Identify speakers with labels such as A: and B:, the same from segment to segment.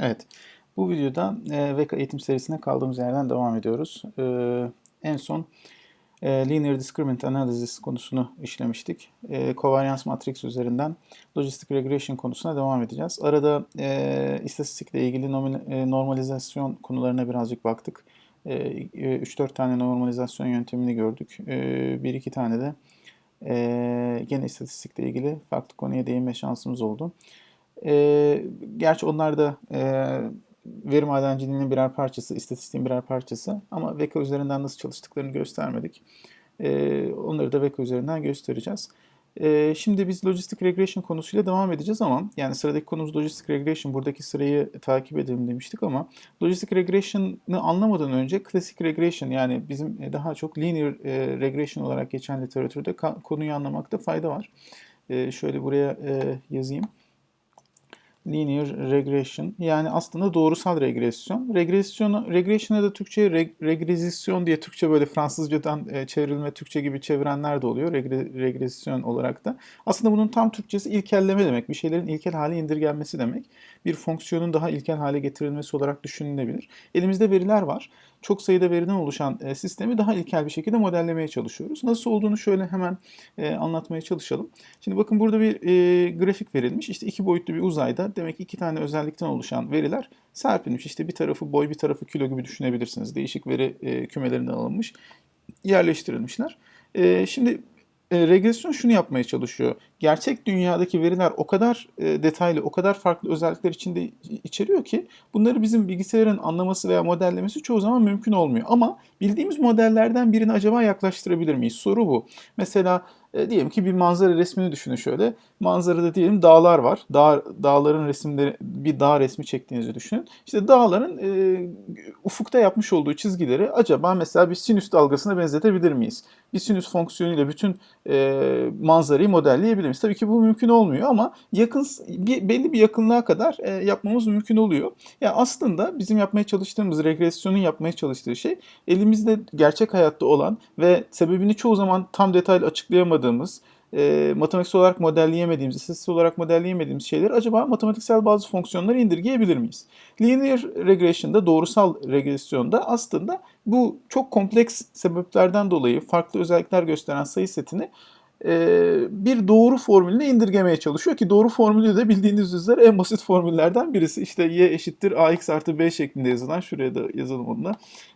A: Evet, bu videoda e, VEKA eğitim serisine kaldığımız yerden devam ediyoruz. E, en son e, Linear Discriminant Analysis konusunu işlemiştik. E, Covariance Matrix üzerinden Logistic Regression konusuna devam edeceğiz. Arada e, istatistikle ilgili e, normalizasyon konularına birazcık baktık. E, e, 3-4 tane normalizasyon yöntemini gördük. E, 1-2 tane de e, gene istatistikle ilgili farklı konuya değinme şansımız oldu. E, gerçi onlar da e, veri madenciliğinin birer parçası, istatistiğin birer parçası ama Veka üzerinden nasıl çalıştıklarını göstermedik. E, onları da Veka üzerinden göstereceğiz. E, şimdi biz Logistic Regression konusuyla devam edeceğiz ama yani sıradaki konumuz Logistic Regression. Buradaki sırayı takip edelim demiştik ama Logistic Regression'ı anlamadan önce Classic Regression yani bizim daha çok Linear e, Regression olarak geçen literatürde konuyu anlamakta fayda var. E, şöyle buraya e, yazayım. Linear regression yani aslında doğrusal regresyon. Regresyonu, regression'a da Türkçe reg, regrezisyon diye Türkçe böyle Fransızcadan e, çevrilme Türkçe gibi çevirenler de oluyor regre, regresyon olarak da. Aslında bunun tam Türkçesi ilkelleme demek. Bir şeylerin ilkel hale indirgenmesi demek. Bir fonksiyonun daha ilkel hale getirilmesi olarak düşünülebilir. Elimizde veriler var. Çok sayıda veriden oluşan e, sistemi daha ilkel bir şekilde modellemeye çalışıyoruz. Nasıl olduğunu şöyle hemen e, anlatmaya çalışalım. Şimdi bakın burada bir e, grafik verilmiş. İşte iki boyutlu bir uzayda demek ki iki tane özellikten oluşan veriler serpilmiş. İşte bir tarafı boy bir tarafı kilo gibi düşünebilirsiniz. Değişik veri e, kümelerinden alınmış, yerleştirilmişler. E, şimdi e, regresyon şunu yapmaya çalışıyor. Gerçek dünyadaki veriler o kadar e, detaylı, o kadar farklı özellikler içinde içeriyor ki bunları bizim bilgisayarın anlaması veya modellemesi çoğu zaman mümkün olmuyor. Ama bildiğimiz modellerden birini acaba yaklaştırabilir miyiz? Soru bu. Mesela e, diyelim ki bir manzara resmini düşünün şöyle. Manzarada diyelim dağlar var. Dağ, dağların resimleri, bir dağ resmi çektiğinizi düşünün. İşte dağların e, ufukta yapmış olduğu çizgileri acaba mesela bir sinüs dalgasına benzetebilir miyiz? Bir sinüs fonksiyonuyla bütün e, manzarayı modelleyebilir miyiz? Tabii ki bu mümkün olmuyor ama yakın bir, belli bir yakınlığa kadar e, yapmamız mümkün oluyor. Ya yani aslında bizim yapmaya çalıştığımız regresyonun yapmaya çalıştığı şey elimizde gerçek hayatta olan ve sebebini çoğu zaman tam detaylı açıklayamadığımız e, matematiksel olarak modelleyemediğimiz, istatistiksel olarak modelleyemediğimiz şeyleri acaba matematiksel bazı fonksiyonları indirgeyebilir miyiz? Linear regression'da, doğrusal regresyonda aslında bu çok kompleks sebeplerden dolayı farklı özellikler gösteren sayı setini bir doğru formülüne indirgemeye çalışıyor ki doğru formülü de bildiğiniz üzere en basit formüllerden birisi. İşte y eşittir ax artı b şeklinde yazılan, şuraya da yazalım onu da,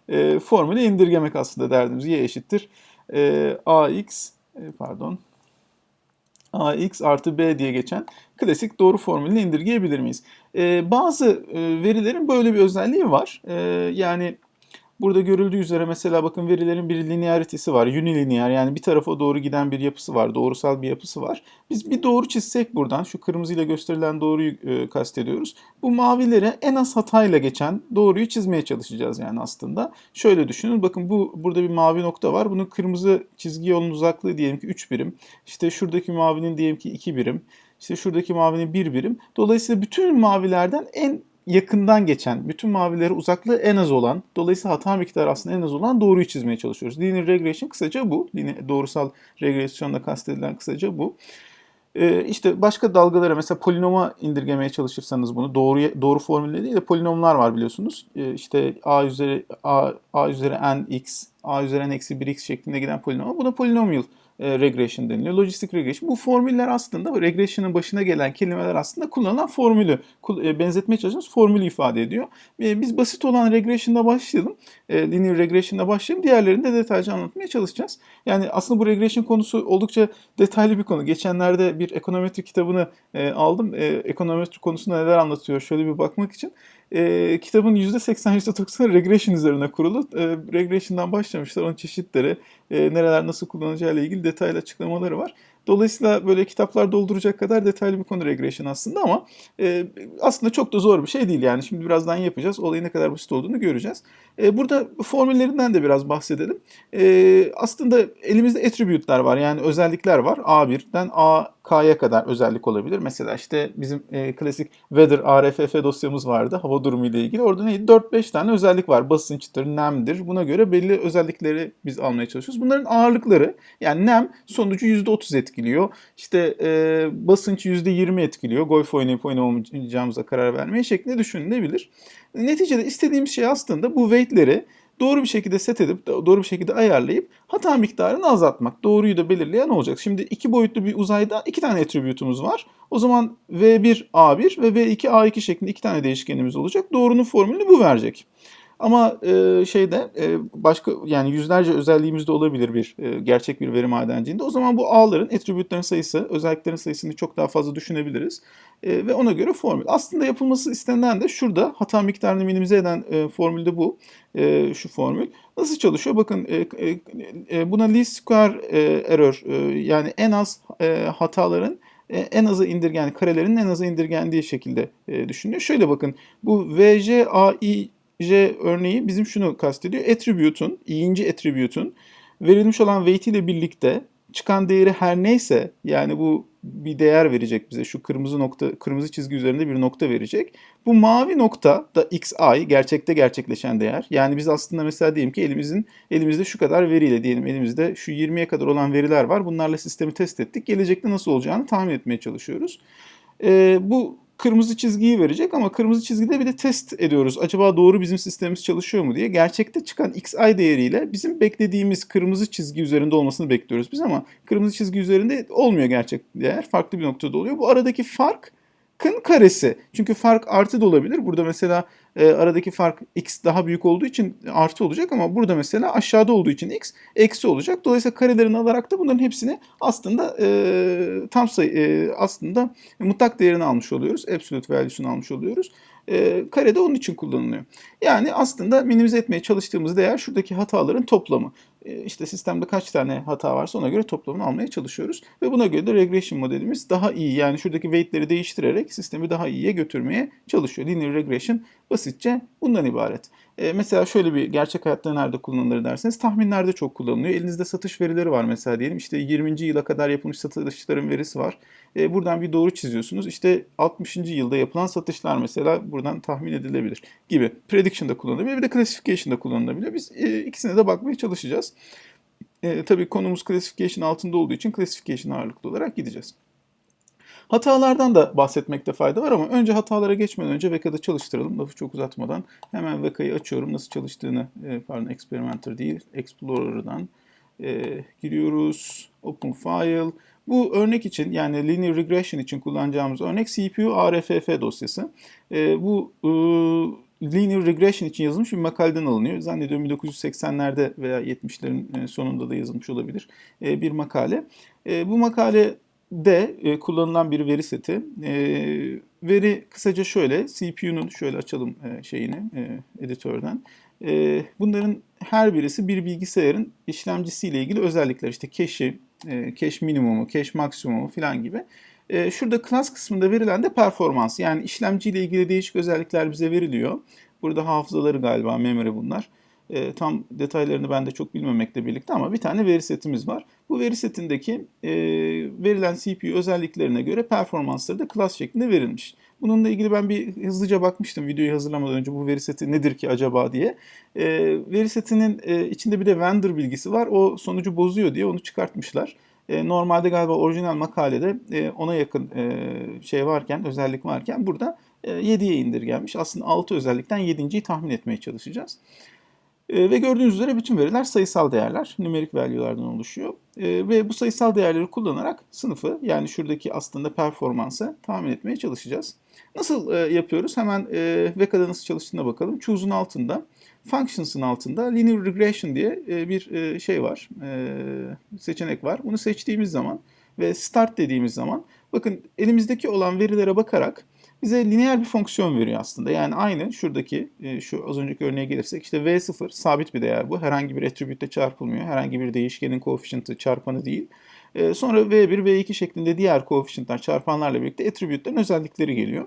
A: e, formülü indirgemek aslında derdimiz. y eşittir e, ax, e, pardon, ax artı b diye geçen klasik doğru formülünü indirgeyebilir miyiz? E, bazı e, verilerin böyle bir özelliği var. E, yani Burada görüldüğü üzere mesela bakın verilerin bir linearitesi var. Unilinear yani bir tarafa doğru giden bir yapısı var. Doğrusal bir yapısı var. Biz bir doğru çizsek buradan şu kırmızıyla gösterilen doğruyu e, kastediyoruz. Bu mavilere en az hatayla geçen doğruyu çizmeye çalışacağız yani aslında. Şöyle düşünün bakın bu burada bir mavi nokta var. Bunun kırmızı çizgi yolun uzaklığı diyelim ki 3 birim. İşte şuradaki mavinin diyelim ki 2 birim. İşte şuradaki mavinin 1 birim. Dolayısıyla bütün mavilerden en yakından geçen, bütün mavilere uzaklığı en az olan, dolayısıyla hata miktarı aslında en az olan doğruyu çizmeye çalışıyoruz. Linear regression kısaca bu. Linear, doğrusal regresyonla kastedilen kısaca bu. Ee, işte başka dalgalara mesela polinoma indirgemeye çalışırsanız bunu doğru doğru formülle değil de polinomlar var biliyorsunuz. Ee, işte a üzeri a, a üzeri n x, a üzeri n eksi 1x şeklinde giden polinoma. Buna polinomial e, regression deniliyor. Logistik regression. Bu formüller aslında regression'ın başına gelen kelimeler aslında kullanılan formülü e, benzetmeye çalıştığımız formülü ifade ediyor. E, biz basit olan regression'da başlayalım. Linear regression'da başlayalım. Diğerlerini de detaylıca anlatmaya çalışacağız. Yani aslında bu regression konusu oldukça detaylı bir konu. Geçenlerde bir ekonometri kitabını aldım. Ekonometri konusunda neler anlatıyor şöyle bir bakmak için. E, kitabın %80-%90'ı regression üzerine kurulu. E, regression'dan başlamışlar. Onun çeşitleri, e, nereler nasıl kullanacağı ile ilgili detaylı açıklamaları var. Dolayısıyla böyle kitaplar dolduracak kadar detaylı bir konu regression aslında ama e, aslında çok da zor bir şey değil yani. Şimdi birazdan yapacağız. Olayın ne kadar basit olduğunu göreceğiz. E, burada formüllerinden de biraz bahsedelim. E, aslında elimizde attribute'lar var yani özellikler var. A1'den A K'ya kadar özellik olabilir. Mesela işte bizim e, klasik weather ARFF dosyamız vardı hava durumu ile ilgili. Orada neydi? 4-5 tane özellik var. Basınçtır, nemdir. Buna göre belli özellikleri biz almaya çalışıyoruz. Bunların ağırlıkları yani nem sonucu %30 etkiliyor etkiliyor. İşte e, basınç %20 etkiliyor. Golf oynayıp oynamayacağımıza karar vermeye şeklinde düşünülebilir. Neticede istediğimiz şey aslında bu weight'leri doğru bir şekilde set edip doğru bir şekilde ayarlayıp hata miktarını azaltmak. Doğruyu da belirleyen olacak. Şimdi iki boyutlu bir uzayda iki tane attribute'umuz var. O zaman V1 A1 ve V2 A2 şeklinde iki tane değişkenimiz olacak. Doğrunun formülünü bu verecek. Ama e, şeyde e, başka yani yüzlerce özelliğimiz de olabilir bir e, gerçek bir veri madenciliğinde. O zaman bu ağların, attribute'ların sayısı, özelliklerin sayısını çok daha fazla düşünebiliriz. E, ve ona göre formül. Aslında yapılması istenilen de şurada hata miktarını minimize eden e, formülde bu. E, şu formül. Nasıl çalışıyor? Bakın e, e, e, buna least square e, error e, yani en az e, hataların e, en aza indirgen, karelerin en aza indirgendiği şekilde e, düşünüyor. Şöyle bakın bu VJAI J örneği bizim şunu kastediyor. Attribute'un, i'inci attribute'un verilmiş olan weight ile birlikte çıkan değeri her neyse yani bu bir değer verecek bize. Şu kırmızı nokta, kırmızı çizgi üzerinde bir nokta verecek. Bu mavi nokta da xi gerçekte gerçekleşen değer. Yani biz aslında mesela diyelim ki elimizin elimizde şu kadar veriyle diyelim elimizde şu 20'ye kadar olan veriler var. Bunlarla sistemi test ettik. Gelecekte nasıl olacağını tahmin etmeye çalışıyoruz. Ee, bu kırmızı çizgiyi verecek ama kırmızı çizgide bir de test ediyoruz. Acaba doğru bizim sistemimiz çalışıyor mu diye. Gerçekte çıkan xi değeriyle bizim beklediğimiz kırmızı çizgi üzerinde olmasını bekliyoruz biz ama kırmızı çizgi üzerinde olmuyor gerçek değer. Farklı bir noktada oluyor. Bu aradaki fark kın karesi. Çünkü fark artı da olabilir. Burada mesela e, aradaki fark x daha büyük olduğu için artı olacak ama burada mesela aşağıda olduğu için x eksi olacak. Dolayısıyla karelerini alarak da bunların hepsini aslında e, tam sayı e, aslında mutlak değerini almış oluyoruz. Absolute value'sunu almış oluyoruz. E, kare de onun için kullanılıyor. Yani aslında minimize etmeye çalıştığımız değer şuradaki hataların toplamı. E, işte sistemde kaç tane hata varsa ona göre toplamını almaya çalışıyoruz. Ve buna göre de regression modelimiz daha iyi. Yani şuradaki weight'leri değiştirerek sistemi daha iyiye götürmeye çalışıyor. Linear regression basitçe bundan ibaret. E, mesela şöyle bir gerçek hayatta nerede kullanılır derseniz tahminlerde çok kullanılıyor. Elinizde satış verileri var mesela diyelim. İşte 20. yıla kadar yapılmış satışların verisi var. E, buradan bir doğru çiziyorsunuz. İşte 60. yılda yapılan satışlar mesela buradan tahmin edilebilir gibi. Prediction'da kullanılabilir. Bir de classification'da kullanılabilir. Biz e, ikisine de bakmaya çalışacağız. E, tabii konumuz classification altında olduğu için classification ağırlıklı olarak gideceğiz. Hatalardan da bahsetmekte fayda var ama önce hatalara geçmeden önce VECA'da çalıştıralım. Lafı çok uzatmadan. Hemen VECA'yı açıyorum. Nasıl çalıştığını, e, pardon Experimenter değil, Explorer'dan e, giriyoruz. Open File. Bu örnek için yani Linear Regression için kullanacağımız örnek CPU ARFF dosyası. E, bu e, Linear Regression için yazılmış bir makaleden alınıyor. Zannediyorum 1980'lerde veya 70'lerin e, sonunda da yazılmış olabilir e, bir makale. E, bu makale de e, kullanılan bir veri seti. Veri kısaca şöyle, CPU'nun şöyle açalım şeyini editörden. Bunların her birisi bir bilgisayarın işlemcisiyle ilgili özellikler. İşte cache'i, cache minimumu, cache maksimumu falan gibi. E, şurada class kısmında verilen de performans. Yani işlemciyle ilgili değişik özellikler bize veriliyor. Burada hafızaları galiba, memory bunlar. E, tam detaylarını ben de çok bilmemekle birlikte ama bir tane veri setimiz var. Bu veri setindeki e, verilen CPU özelliklerine göre performansları da class şeklinde verilmiş. Bununla ilgili ben bir hızlıca bakmıştım videoyu hazırlamadan önce bu veri seti nedir ki acaba diye. E, veri setinin e, içinde bir de vendor bilgisi var. O sonucu bozuyor diye onu çıkartmışlar. E, normalde galiba orijinal makalede e, ona yakın e, şey varken, özellik varken burada e, 7'ye indirgenmiş. Aslında 6 özellikten 7.yi tahmin etmeye çalışacağız. E, ve gördüğünüz üzere bütün veriler sayısal değerler, numerik value'lardan oluşuyor. E, ve bu sayısal değerleri kullanarak sınıfı yani şuradaki aslında performansı tahmin etmeye çalışacağız. Nasıl e, yapıyoruz? Hemen e, VECA'da nasıl çalıştığına bakalım. Choose'un altında, Functions'ın altında Linear Regression diye e, bir e, şey var, e, seçenek var. Bunu seçtiğimiz zaman ve Start dediğimiz zaman bakın elimizdeki olan verilere bakarak bize lineer bir fonksiyon veriyor aslında. Yani aynı şuradaki şu az önceki örneğe gelirsek işte V0 sabit bir değer bu. Herhangi bir attribute'le çarpılmıyor. Herhangi bir değişkenin koefficient'ı çarpanı değil. Sonra V1, V2 şeklinde diğer koefficient'lar çarpanlarla birlikte attribute'lerin özellikleri geliyor.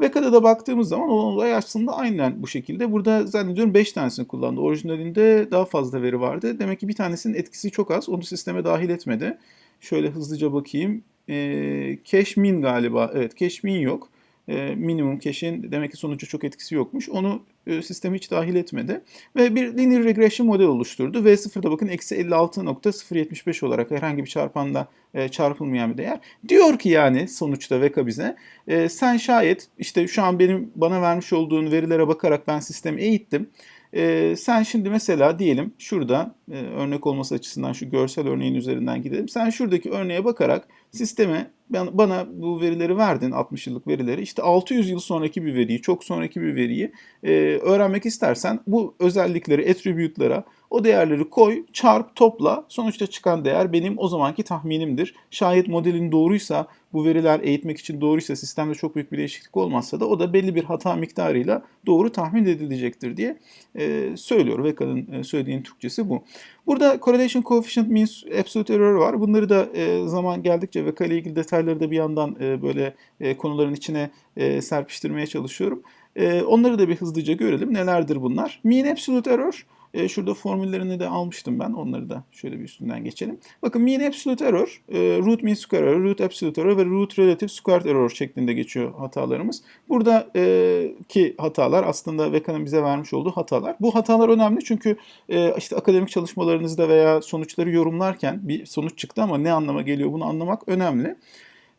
A: VECA'da da baktığımız zaman olan olay aslında aynen bu şekilde. Burada zannediyorum 5 tanesini kullandı. Orijinalinde daha fazla veri vardı. Demek ki bir tanesinin etkisi çok az. Onu sisteme dahil etmedi. Şöyle hızlıca bakayım. E, cache min galiba. Evet cache min yok. E, minimum cache'in demek ki sonuca çok etkisi yokmuş. Onu e, sisteme hiç dahil etmedi. Ve bir linear regression model oluşturdu. V0'da bakın eksi 56.075 olarak herhangi bir çarpanla e, çarpılmayan bir değer. Diyor ki yani sonuçta VK bize e, sen şayet işte şu an benim bana vermiş olduğun verilere bakarak ben sistemi eğittim. E, sen şimdi mesela diyelim şurada e, örnek olması açısından şu görsel örneğin üzerinden gidelim. Sen şuradaki örneğe bakarak sisteme ben, bana bu verileri verdin 60 yıllık verileri işte 600 yıl sonraki bir veriyi çok sonraki bir veriyi e, öğrenmek istersen bu özellikleri attribute'lara o değerleri koy, çarp, topla. Sonuçta çıkan değer benim o zamanki tahminimdir. Şayet modelin doğruysa, bu veriler eğitmek için doğruysa, sistemde çok büyük bir değişiklik olmazsa da o da belli bir hata miktarıyla doğru tahmin edilecektir diye e, söylüyor. Veka'nın e, söylediğinin Türkçesi bu. Burada correlation coefficient means absolute error var. Bunları da e, zaman geldikçe Veka ile ilgili detayları da bir yandan e, böyle e, konuların içine e, serpiştirmeye çalışıyorum. E, onları da bir hızlıca görelim. Nelerdir bunlar? Mean absolute error e, şurada formüllerini de almıştım ben. Onları da şöyle bir üstünden geçelim. Bakın mean absolute error, e, root mean square error, root absolute error ve root relative squared error şeklinde geçiyor hatalarımız. Burada e, ki hatalar aslında Veka'nın bize vermiş olduğu hatalar. Bu hatalar önemli çünkü e, işte akademik çalışmalarınızda veya sonuçları yorumlarken bir sonuç çıktı ama ne anlama geliyor bunu anlamak önemli.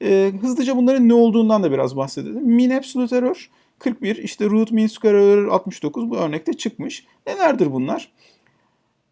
A: E, hızlıca bunların ne olduğundan da biraz bahsedelim. Mean absolute error 41, işte root mean square error 69 bu örnekte çıkmış. Nelerdir bunlar?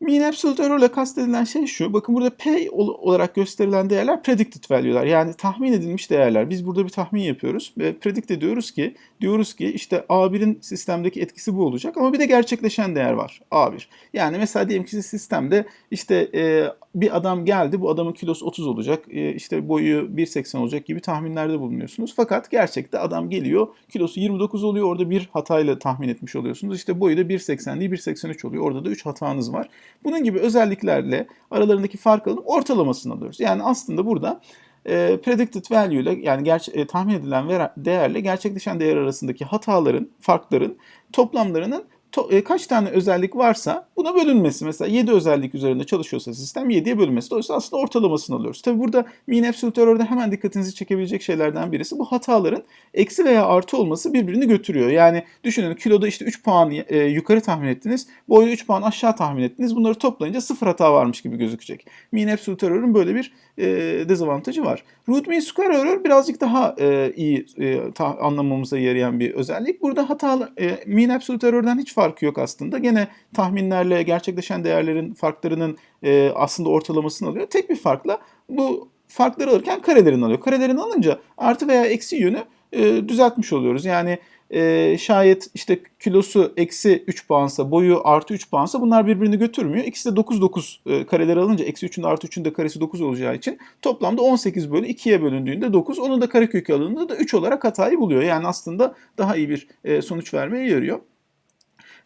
A: Mean absolute error ile kastedilen şey şu. Bakın burada P olarak gösterilen değerler predicted value'lar. Yani tahmin edilmiş değerler. Biz burada bir tahmin yapıyoruz ve predict ediyoruz ki diyoruz ki işte A1'in sistemdeki etkisi bu olacak ama bir de gerçekleşen değer var. A1. Yani mesela diyelim ki sistemde işte e, bir adam geldi bu adamın kilosu 30 olacak e, işte boyu 1.80 olacak gibi tahminlerde bulunuyorsunuz. Fakat gerçekte adam geliyor kilosu 29 oluyor orada bir hatayla tahmin etmiş oluyorsunuz. İşte boyu da 1.80 değil 1.83 oluyor orada da 3 hatanız var. Bunun gibi özelliklerle aralarındaki fark alıp ortalamasını alıyoruz. Yani aslında burada e, predicted value ile yani gerçi, e, tahmin edilen değerle gerçekleşen değer arasındaki hataların, farkların toplamlarının to, e, kaç tane özellik varsa buna bölünmesi. Mesela 7 özellik üzerinde çalışıyorsa sistem 7'ye bölünmesi. Dolayısıyla aslında ortalamasını alıyoruz. Tabi burada mean absolute error'da hemen dikkatinizi çekebilecek şeylerden birisi bu hataların eksi veya artı olması birbirini götürüyor. Yani düşünün kiloda işte 3 puan e, yukarı tahmin ettiniz, boyda 3 puan aşağı tahmin ettiniz. Bunları toplayınca sıfır hata varmış gibi gözükecek. Mean absolute error'ın böyle bir e, dezavantajı var. Root mean square error birazcık daha e, iyi e, ta, anlamamıza yarayan bir özellik. Burada hata e, mean absolute error'dan hiç farkı yok aslında. Gene tahminlerle gerçekleşen değerlerin farklarının e, aslında ortalamasını alıyor. Tek bir farkla bu farkları alırken karelerini alıyor. Karelerini alınca artı veya eksi yönü e, düzeltmiş oluyoruz. Yani e, şayet işte kilosu eksi 3 puansa, boyu artı 3 puansa bunlar birbirini götürmüyor. İkisi de 9 9 e, kareleri alınca eksi 3'ün de artı 3'ün de karesi 9 olacağı için toplamda 18 bölü 2'ye bölündüğünde 9. Onun da karekök alındığında da 3 olarak hatayı buluyor. Yani aslında daha iyi bir e, sonuç vermeye yarıyor.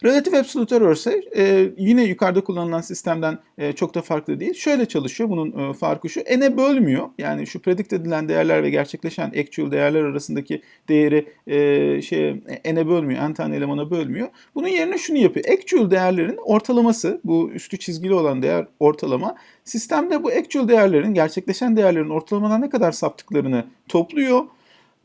A: Relative Absolute Error ise e, yine yukarıda kullanılan sistemden e, çok da farklı değil. Şöyle çalışıyor bunun e, farkı şu. N'e bölmüyor. Yani şu predict edilen değerler ve gerçekleşen actual değerler arasındaki değeri e, şey n'e bölmüyor. N tane elemana bölmüyor. Bunun yerine şunu yapıyor. Actual değerlerin ortalaması bu üstü çizgili olan değer ortalama sistemde bu actual değerlerin gerçekleşen değerlerin ortalamadan ne kadar saptıklarını topluyor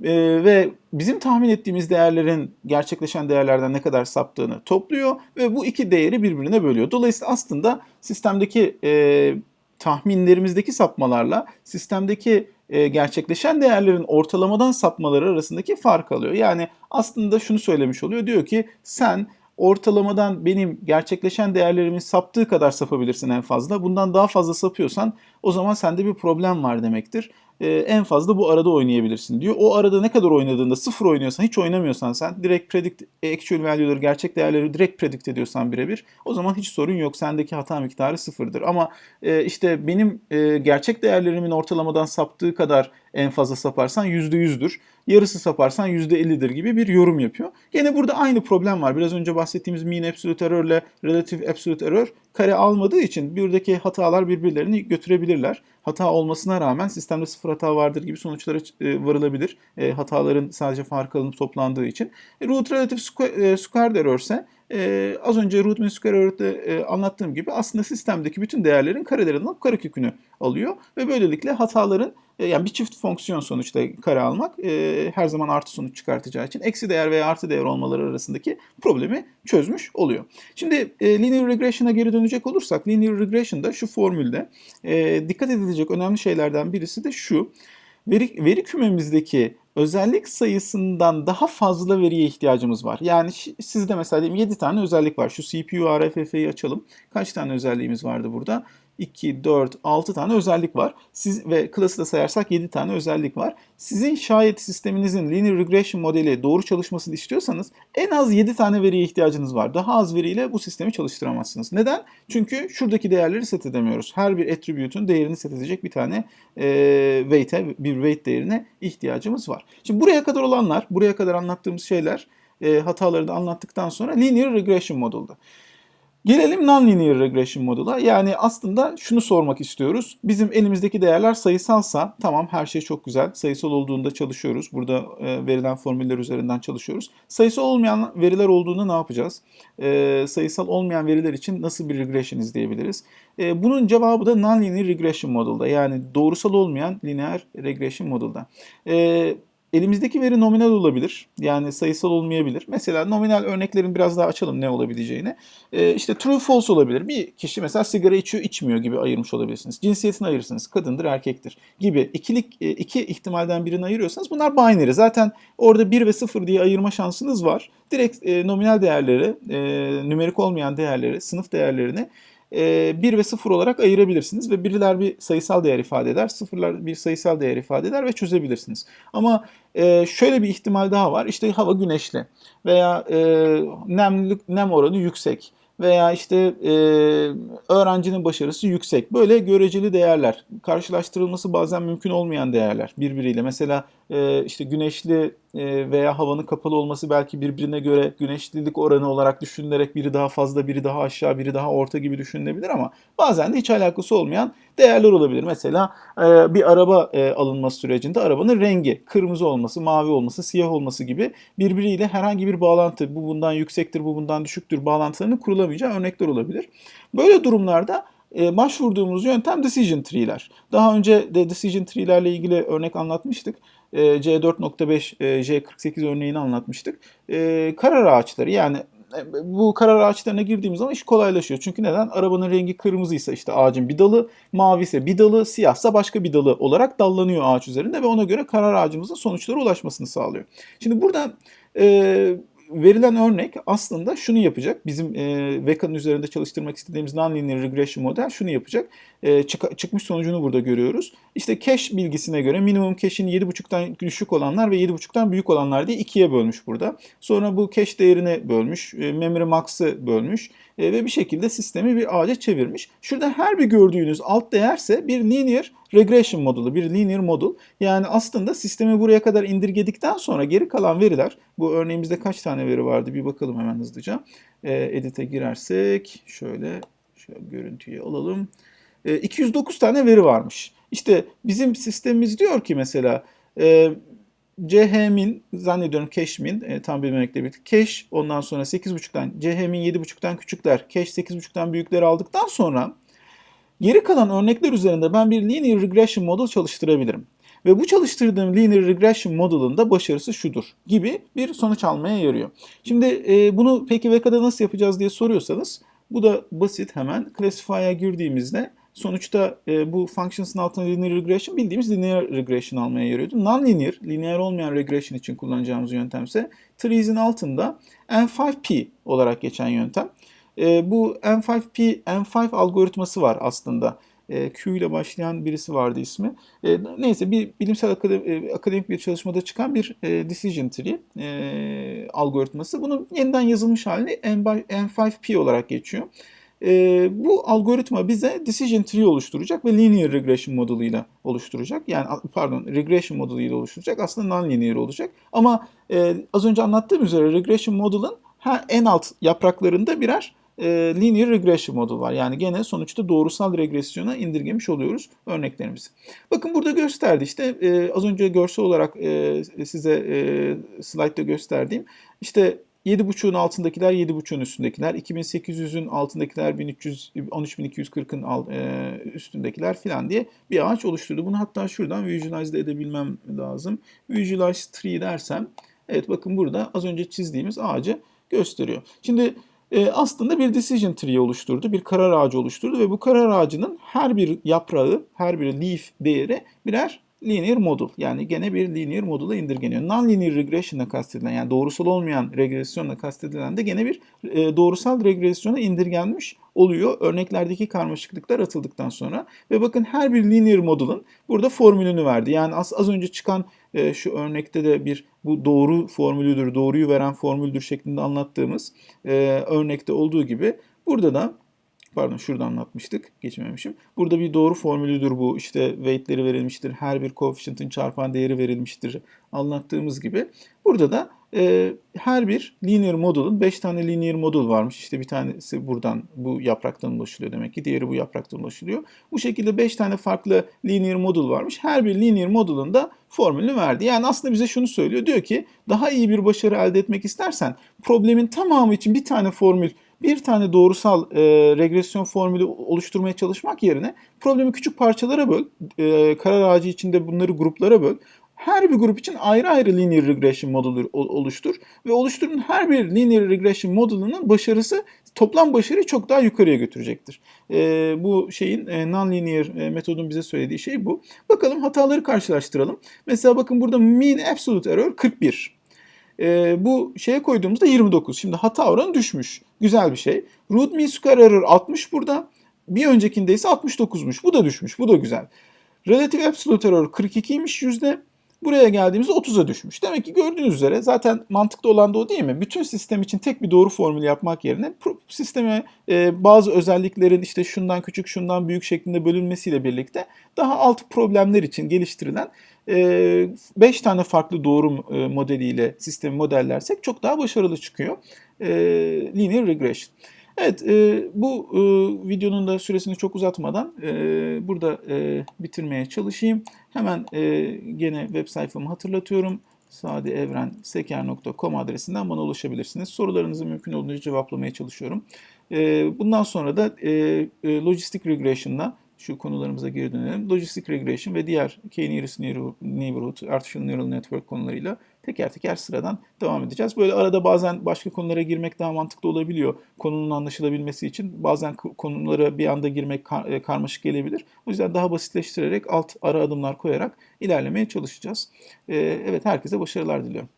A: e, ve bizim tahmin ettiğimiz değerlerin gerçekleşen değerlerden ne kadar saptığını topluyor ve bu iki değeri birbirine bölüyor. Dolayısıyla aslında sistemdeki e, tahminlerimizdeki sapmalarla sistemdeki e, gerçekleşen değerlerin ortalamadan sapmaları arasındaki fark alıyor. Yani aslında şunu söylemiş oluyor. Diyor ki sen ortalamadan benim gerçekleşen değerlerimin saptığı kadar sapabilirsin en fazla. Bundan daha fazla sapıyorsan o zaman sende bir problem var demektir e, en fazla bu arada oynayabilirsin diyor. O arada ne kadar oynadığında sıfır oynuyorsan hiç oynamıyorsan sen direkt predict actual value'ları gerçek değerleri direkt predict ediyorsan birebir o zaman hiç sorun yok. Sendeki hata miktarı sıfırdır. Ama e, işte benim e, gerçek değerlerimin ortalamadan saptığı kadar en fazla saparsan %100'dür. Yarısı saparsan %50'dir gibi bir yorum yapıyor. Gene burada aynı problem var. Biraz önce bahsettiğimiz mean absolute error ile relative absolute error kare almadığı için buradaki hatalar birbirlerini götürebilirler. Hata olmasına rağmen sistemde sıfır hata vardır gibi sonuçlara e, varılabilir. E, hataların sadece fark alınıp toplandığı için. E, root relative squared error ise e, az önce root mean square array'de e, anlattığım gibi aslında sistemdeki bütün değerlerin karelerini alıp karekökünü alıyor ve böylelikle hataların e, yani bir çift fonksiyon sonuçta kare almak e, her zaman artı sonuç çıkartacağı için eksi değer veya artı değer olmaları arasındaki problemi çözmüş oluyor. Şimdi e, linear regression'a geri dönecek olursak linear regression'da şu formülde e, dikkat edilecek önemli şeylerden birisi de şu. Veri, veri kümemizdeki özellik sayısından daha fazla veriye ihtiyacımız var. Yani sizde mesela diyelim 7 tane özellik var. Şu CPU RFF'yi açalım. Kaç tane özelliğimiz vardı burada? 2, 4, 6 tane özellik var. Siz ve klası da sayarsak 7 tane özellik var. Sizin şayet sisteminizin linear regression modeli doğru çalışmasını istiyorsanız en az 7 tane veriye ihtiyacınız var. Daha az veriyle bu sistemi çalıştıramazsınız. Neden? Çünkü şuradaki değerleri set edemiyoruz. Her bir attribute'un değerini set edecek bir tane e, weight'e, bir weight değerine ihtiyacımız var. Şimdi buraya kadar olanlar, buraya kadar anlattığımız şeyler e, hataları da anlattıktan sonra linear regression modulda. Gelelim non-linear regression modula. Yani aslında şunu sormak istiyoruz. Bizim elimizdeki değerler sayısalsa tamam her şey çok güzel. Sayısal olduğunda çalışıyoruz. Burada e, verilen formüller üzerinden çalışıyoruz. Sayısal olmayan veriler olduğunda ne yapacağız? E, sayısal olmayan veriler için nasıl bir regression izleyebiliriz? E, bunun cevabı da non-linear regression modulda. Yani doğrusal olmayan linear regression modulda. E, Elimizdeki veri nominal olabilir. Yani sayısal olmayabilir. Mesela nominal örneklerin biraz daha açalım ne olabileceğini. Ee, işte true false olabilir. Bir kişi mesela sigara içiyor içmiyor gibi ayırmış olabilirsiniz. Cinsiyetini ayırırsınız. Kadındır erkektir gibi. İkilik, e, iki ihtimalden birini ayırıyorsanız bunlar binary. Zaten orada 1 ve 0 diye ayırma şansınız var. Direkt e, nominal değerleri, e, nümerik olmayan değerleri, sınıf değerlerini 1 e, ve 0 olarak ayırabilirsiniz ve biriler bir sayısal değer ifade eder, sıfırlar bir sayısal değer ifade eder ve çözebilirsiniz. Ama e, şöyle bir ihtimal daha var. İşte hava güneşli veya e, nemlilik nem oranı yüksek veya işte e, öğrencinin başarısı yüksek. Böyle göreceli değerler, karşılaştırılması bazen mümkün olmayan değerler birbiriyle. Mesela e, işte güneşli e, veya havanın kapalı olması belki birbirine göre güneşlilik oranı olarak düşünülerek biri daha fazla, biri daha aşağı, biri daha orta gibi düşünülebilir ama bazen de hiç alakası olmayan değerler olabilir. Mesela e, bir araba e, alınması sürecinde arabanın rengi, kırmızı olması, mavi olması, siyah olması gibi birbiriyle herhangi bir bağlantı, bu bundan yüksektir, bu bundan düşüktür bağlantılarının kurulamayacağı örnekler olabilir. Böyle durumlarda başvurduğumuz yöntem decision tree'ler. Daha önce de decision tree'lerle ilgili örnek anlatmıştık. C4.5, J48 örneğini anlatmıştık. Karar ağaçları yani bu karar ağaçlarına girdiğimiz zaman iş kolaylaşıyor. Çünkü neden? Arabanın rengi kırmızıysa işte ağacın bir dalı, mavi ise bir dalı, siyahsa başka bir dalı olarak dallanıyor ağaç üzerinde ve ona göre karar ağacımızın sonuçlara ulaşmasını sağlıyor. Şimdi burada e, verilen örnek aslında şunu yapacak. Bizim e, VECA'nın üzerinde çalıştırmak istediğimiz nonlinear regression model şunu yapacak. E, çık, çıkmış sonucunu burada görüyoruz. İşte cache bilgisine göre minimum cache'in 7.5'tan düşük olanlar ve 7.5'tan büyük olanlar diye ikiye bölmüş burada. Sonra bu cache değerini bölmüş, e, memory max'ı bölmüş e, ve bir şekilde sistemi bir ağaca çevirmiş. Şurada her bir gördüğünüz alt değerse bir linear regression modulu, bir linear model. Yani aslında sistemi buraya kadar indirgedikten sonra geri kalan veriler, bu örneğimizde kaç tane veri vardı bir bakalım hemen hızlıca. E, edit'e girersek şöyle, şöyle görüntüyü alalım. E, 209 tane veri varmış. İşte bizim sistemimiz diyor ki mesela e, CHM'in zannediyorum cache'min e, tam bilmemekle birlikte cache ondan sonra 8.5'tan CHM'in 7.5'tan küçükler cache 8.5'tan büyükleri aldıktan sonra geri kalan örnekler üzerinde ben bir linear regression model çalıştırabilirim. Ve bu çalıştırdığım linear regression model'ın başarısı şudur gibi bir sonuç almaya yarıyor. Şimdi e, bunu peki VECA'da nasıl yapacağız diye soruyorsanız bu da basit hemen classify'a girdiğimizde Sonuçta e, bu functions'ın altında linear regression bildiğimiz linear regression almaya yarıyordu. Non-linear, linear olmayan regression için kullanacağımız yöntem ise trees'in altında N5P olarak geçen yöntem. E, bu N5P, N5 algoritması var aslında. E, Q ile başlayan birisi vardı ismi. E, neyse bir bilimsel akademik, e, akademik bir çalışmada çıkan bir e, decision tree e, algoritması. Bunun yeniden yazılmış hali N5P olarak geçiyor. E, bu algoritma bize decision tree oluşturacak ve linear regression modelıyla oluşturacak. Yani pardon regression modelıyla oluşturacak. Aslında non-linear olacak. Ama e, az önce anlattığım üzere regression model'ın en alt yapraklarında birer e, linear regression model var. Yani gene sonuçta doğrusal regresyona indirgemiş oluyoruz örneklerimizi. Bakın burada gösterdi işte e, az önce görsel olarak e, size e, slide'da gösterdiğim işte 7.5'un altındakiler 7.5'un üstündekiler, 2800'ün altındakiler 1300 13240'ın al- e, üstündekiler filan diye bir ağaç oluşturdu. Bunu hatta şuradan visualize de edebilmem lazım. Visualize tree dersem evet bakın burada az önce çizdiğimiz ağacı gösteriyor. Şimdi e, aslında bir decision tree oluşturdu, bir karar ağacı oluşturdu ve bu karar ağacının her bir yaprağı, her bir leaf değeri birer linear model. Yani gene bir linear model'a indirgeniyor. Non-linear regression'la kastedilen yani doğrusal olmayan regresyonla kastedilen de gene bir e, doğrusal regresyona indirgenmiş oluyor. Örneklerdeki karmaşıklıklar atıldıktan sonra. Ve bakın her bir linear model'ın burada formülünü verdi. Yani az, az önce çıkan e, şu örnekte de bir bu doğru formülüdür, doğruyu veren formüldür şeklinde anlattığımız e, örnekte olduğu gibi burada da pardon şurada anlatmıştık geçmemişim. Burada bir doğru formülüdür bu işte weight'leri verilmiştir. Her bir coefficient'ın çarpan değeri verilmiştir anlattığımız gibi. Burada da e, her bir linear model'ın 5 tane linear model varmış. İşte bir tanesi buradan bu yapraktan ulaşılıyor demek ki. Diğeri bu yapraktan ulaşılıyor. Bu şekilde 5 tane farklı linear model varmış. Her bir linear model'ın da formülünü verdi. Yani aslında bize şunu söylüyor. Diyor ki daha iyi bir başarı elde etmek istersen problemin tamamı için bir tane formül bir tane doğrusal e, regresyon formülü oluşturmaya çalışmak yerine problemi küçük parçalara böl. E, karar ağacı içinde bunları gruplara böl. Her bir grup için ayrı ayrı linear regression modeli oluştur ve oluşturun her bir linear regression modelinin başarısı toplam başarıyı çok daha yukarıya götürecektir. E, bu şeyin e, non-linear e, metodun bize söylediği şey bu. Bakalım hataları karşılaştıralım. Mesela bakın burada mean absolute error 41 e, bu şeye koyduğumuzda 29. Şimdi hata oranı düşmüş. Güzel bir şey. Root mean square error 60 burada. Bir öncekinde ise 69'muş. Bu da düşmüş. Bu da güzel. Relative absolute error 42'ymiş yüzde. Buraya geldiğimizde 30'a düşmüş. Demek ki gördüğünüz üzere zaten mantıklı olan da o değil mi? Bütün sistem için tek bir doğru formül yapmak yerine sisteme e, bazı özelliklerin işte şundan küçük şundan büyük şeklinde bölünmesiyle birlikte daha alt problemler için geliştirilen 5 tane farklı doğru modeliyle sistemi modellersek çok daha başarılı çıkıyor. Linear regression. Evet, bu videonun da süresini çok uzatmadan burada bitirmeye çalışayım. Hemen gene web sayfamı hatırlatıyorum sadievrenseker.com adresinden bana ulaşabilirsiniz. Sorularınızı mümkün olduğunca cevaplamaya çalışıyorum. Bundan sonra da Logistic Regression'la şu konularımıza geri dönelim. Logistic Regression ve diğer K-Nearest Neighborhood, Artificial Neural Network konularıyla teker teker sıradan devam edeceğiz. Böyle arada bazen başka konulara girmek daha mantıklı olabiliyor. Konunun anlaşılabilmesi için bazen konulara bir anda girmek kar- karmaşık gelebilir. O yüzden daha basitleştirerek alt ara adımlar koyarak ilerlemeye çalışacağız. Evet herkese başarılar diliyorum.